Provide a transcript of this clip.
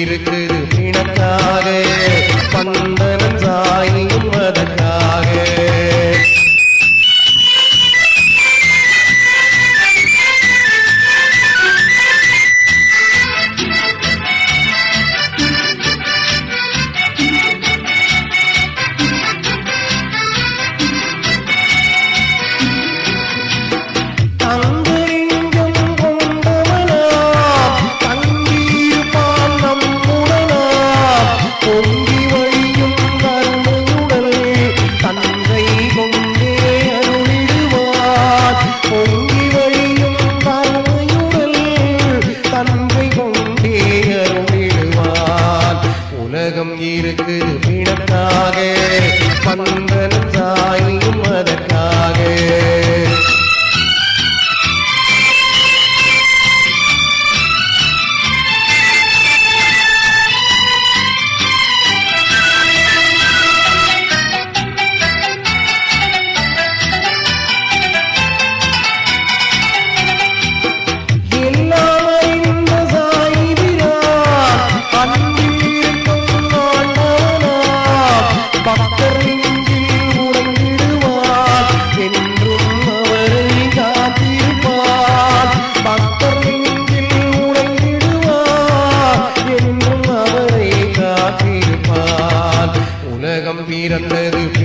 இருக்குது பிணத்தாக பந்தனம் சாயும் அதற்கு ஈனத்தாக பந்தன தாயும் அதற்காக. mírate de